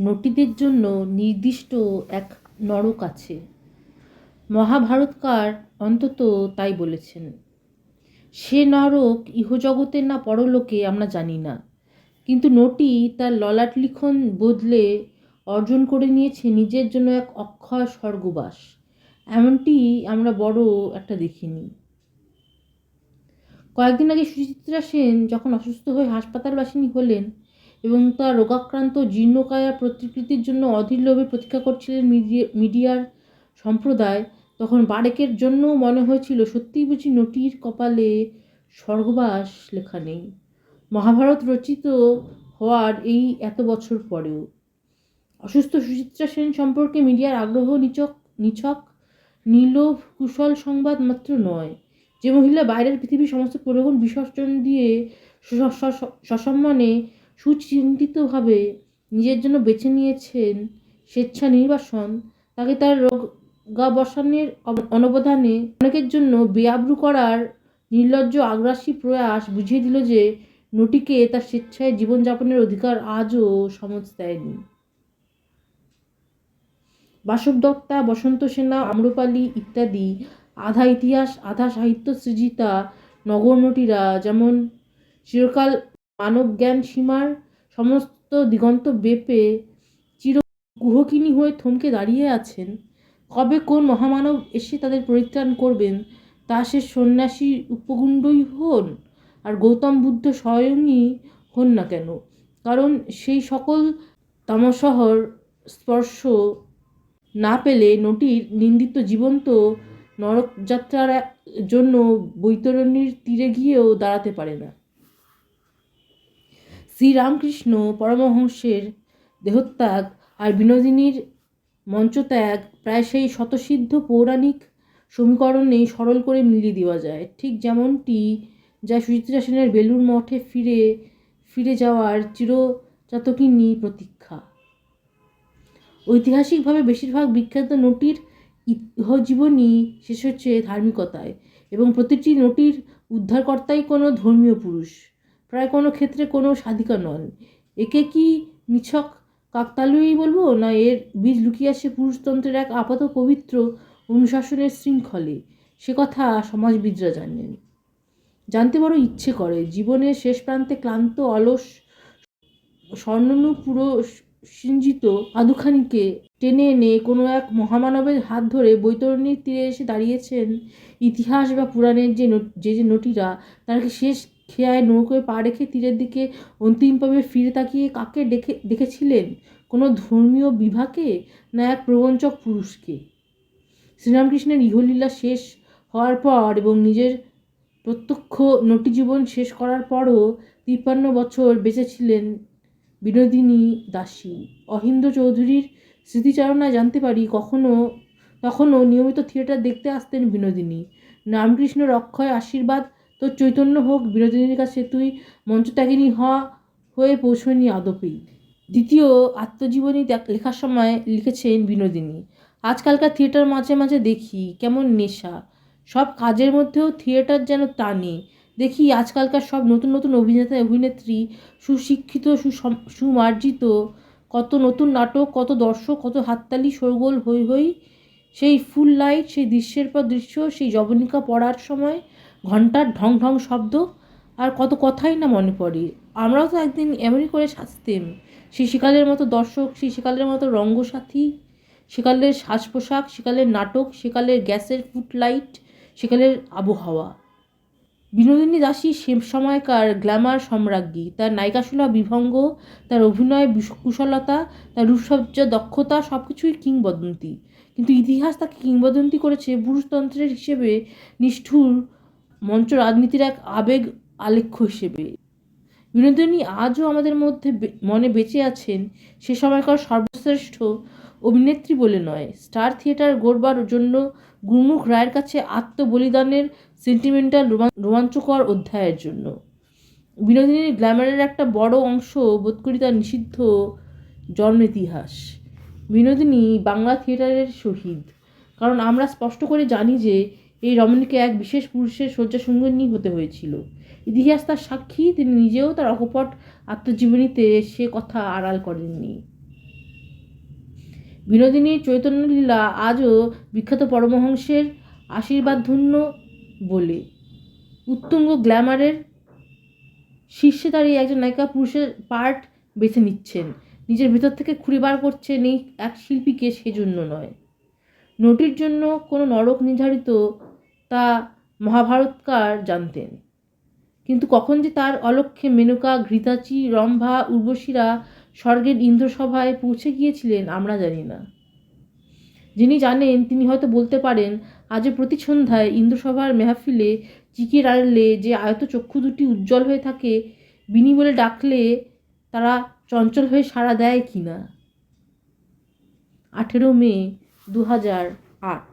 নটীদের জন্য নির্দিষ্ট এক নরক আছে। মহাভারতকার অন্তত তাই বলেছেন। সে নরক ইহজগতের না পরলোকে আমরা জানি না। কিন্তু নটি তার ললাট লিখন বদলে অর্জন করে নিয়েছে নিজের জন্য এক অক্ষয় স্বর্গবাস। এমনটি আমরা বড় একটা দেখিনি। কয়েকদিন আগে সুচিত্রা সেন যখন অসুস্থ হয়ে হাসপাতালবাসিনী হলেন এবং তার রোগাক্রান্ত জীর্ণকায়া প্রতিকৃতির জন্য অধীর লোভে প্রতীক্ষা করছিলেন মিডিয়া মিডিয়ার সম্প্রদায়। তখন বারেকের জন্য মনে হয়েছিল, সত্যিই বুঝি নটির কপালে স্বর্গবাস লেখা নেই। মহাভারত রচিত হওয়ার এই এত বছর পরেও। অসুস্থ সুচিত্রা সেন সম্পর্কে মিডিয়ার আগ্রহ নিচক, নিছক নীলভ কুশল সংবাদ মাত্র নয়। যে মহিলা বাইরের পৃথিবীর সমস্ত প্রলোভন বিসর্জন দিয়ে সসম্মানে সুচিন্তিতভাবে নিজের জন্য বেছে নিয়েছেন স্বেচ্ছা নির্বাসন তাকে তার রোগাবসানের অনবদানে অনেকের জন্য বেআব্রু করার নির্লজ্জ আগ্রাসী প্রয়াস বুঝিয়ে দিল যে নটিকে তার স্বেচ্ছায় জীবনযাপনের অধিকার আজও সমজ দেয়নি। বাসব দত্তা, বসন্ত সেনা, আম্রপালি ইত্যাদি আধা ইতিহাস, আধা সাহিত্য সৃজিতা নগর নগরনটিরা যেমন চিরকাল মানব জ্ঞান সীমার সমস্ত দিগন্ত বেপে চির গুহকিনী হয়ে থমকে দাঁড়িয়ে আছেন। কবে কোন মহামানব এসে তাদের পরিত্রাণ করবেন, তা সে সন্ন্যাসী উপগুণ্ডই হন, আর গৌতম বুদ্ধ স্বয়ংই হন না কেন? কারণ সেই সকল তামশহর স্পর্শ না পেলে নটির নিন্দিত জীবন্ত নরকযাত্রার জন্য বৈতরণীর তীরে গিয়েও দাঁড়াতে পারে না। শ্রীরামকৃষ্ণ পরমহংসের দেহত্যাগ আর বিনোদিনীর মঞ্চত্যাগ প্রায় সেই শতসিদ্ধ পৌরাণিক সমীকরণেই সরল করে মিলিয়ে দেওয়া যায়। ঠিক যেমনটি যা সুচিত্রা সেনের বেলুর মঠে ফিরে ফিরে যাওয়ার চিরচাতকিনী প্রতীক্ষা। ঐতিহাসিকভাবে বেশিরভাগ বিখ্যাত নটির ইহজীবনী শেষ হচ্ছে ধার্মিকতায় এবং প্রতিটি নটির উদ্ধারকর্তাই কোনো ধর্মীয় পুরুষ। প্রায় কোনো ক্ষেত্রে কোনো সাধিকা নন। একে কি নিছক কাকতালুই বলব, না এর বীজ লুকিয়ে আসে পুরুষতন্ত্রের এক আপাত পবিত্র অনুশাসনের শৃঙ্খলে? সে কথা সমাজবিদরা জানেন। জানতে বড় ইচ্ছে করে। জীবনের শেষ প্রান্তে ক্লান্ত, অলস, স্বর্ণনু পুরো সিঞ্জিত আদুখানিকে টেনে এনে কোনো এক মহামানবের হাত ধরে বৈতরণীর তীরে এসে দাঁড়িয়েছেন ইতিহাস বা পুরাণের যে যে যে নটিরা তাকে শেষ খেয়ায় নৌকোয় পা রেখে তীরের দিকে অন্তিমভাবে ফিরে তাকিয়ে কাকে দেখে, দেখেছিলেন? কোনো ধর্মীয় বিভাকে না এক প্রবঞ্চক পুরুষকে? শ্রীরামকৃষ্ণের ইহলীলা শেষ হওয়ার পর এবং নিজের প্রত্যক্ষ নটি জীবন শেষ করার পরও তিপ্পান্ন বছর বেঁচেছিলেন বিনোদিনী দাসী। অহিন্দ চৌধুরীর স্মৃতিচারণায় জানতে পারি, কখনো, তখনও নিয়মিত থিয়েটার দেখতে আসতেন বিনোদিনী। রামকৃষ্ণের অক্ষয় আশীর্বাদ তোর চৈতন্য হোক বিনোদিনীর কাছে তুই মঞ্চত্যাগিনী হওয়া হয়ে পৌঁছয়নি আদপেই। দ্বিতীয়, আত্মজীবনী লেখার সময় লিখেছেন বিনোদিনী। আজকালকার থিয়েটার মাঝে মাঝে দেখি কেমন নেশা। সব কাজের মধ্যেও থিয়েটার যেন টানে। দেখি আজকালকার সব নতুন নতুন অভিনেতা, অভিনেত্রী, সুশিক্ষিত সুমার্জিত, কত নতুন নাটক, কত দর্শক, কত হাততালি, শোরগোল হই হই সেই ফুল লাইট, সেই দৃশ্যের পর দৃশ্য, সেই জবনিকা পড়ার সময় ঘণ্টার ঢং ঢং শব্দ আর কত কথাই না মনে পড়ে। আমরাও তো একদিন এমনই করে সাজতেম। সেই সেকালের মতো দর্শক সেই সেকালের মতো রঙ্গসাথী সেকালের সাজ পোশাক সেকালের নাটক সেকালের গ্যাসের ফুটলাইট সেকালের আবহাওয়া। বিনোদিনী দাসী সে সময়কার গ্ল্যামার সম্রাজ্ঞী। তার নায়িকাসুলভ বিভঙ্গ, তার অভিনয় কুশলতা, তার রূপসজ্জা দক্ষতা সব কিছুই কিংবদন্তি। কিন্তু ইতিহাস তাকে কিংবদন্তি করেছে পুরুষতন্ত্রের হিসেবে নিষ্ঠুর মঞ্চ রাজনীতির এক আবেগ আলেখ্য হিসেবে। বিনোদিনী আজও আমাদের মধ্যে মনে বেঁচে আছেন, সে সময়কার সর্বশ্রেষ্ঠ অভিনেত্রী বলে নয়। স্টার থিয়েটার গড়বার জন্য গুরমুখ রায়ের কাছে আত্মবলিদানের সেন্টিমেন্টাল রোমাঞ্চকর অধ্যায়ের জন্য। বিনোদিনীর গ্ল্যামারের একটা বড় অংশ বোধ করি তার নিষিদ্ধ জন্ম ইতিহাস। বিনোদিনী বাংলা থিয়েটারের শহীদ। কারণ আমরা স্পষ্ট করে জানি যে এই রমণীকে এক বিশেষ পুরুষের শয্যাসঙ্গিনী হতে হয়েছিল। ইতিহাস তার সাক্ষী, তিনি নিজেও তার অকপট আত্মজীবনীতে সে কথা আড়াল করেননি। বিনোদিনীর চৈতন্যলীলা আজও বিখ্যাত পরমহংসের আশীর্বাদধন্য বলে। উত্তুঙ্গ গ্ল্যামারের শীর্ষে দাঁড়িয়ে একজন নায়িকা পুরুষের পার্ট বেছে নিচ্ছেন। নিজের ভেতর থেকে খুঁড়ে বার করছেন এক শিল্পীকে সেজন্য নয়। নটির জন্য কোনো নরক নির্ধারিত তা মহাভারতকার জানতেন। কিন্তু কখন যে তার অলক্ষ্যে মেনকা, ঘৃতাচি, রম্ভা, উর্বশীরা স্বর্গের ইন্দ্রসভায় পৌঁছে গিয়েছিলেন আমরা জানি না। যিনি জানেন, তিনি হয়তো বলতে পারেন আজও প্রতি সন্ধ্যায় ইন্দ্রসভার মেহফিলে চিকিয়ে রাড়লে যে আয়ত চক্ষু দুটি উজ্জ্বল হয়ে থাকে, বিনি বলে ডাকলে তারা চঞ্চল হয়ে সাড়া দেয় কি না আঠেরো মে দু হাজার আট।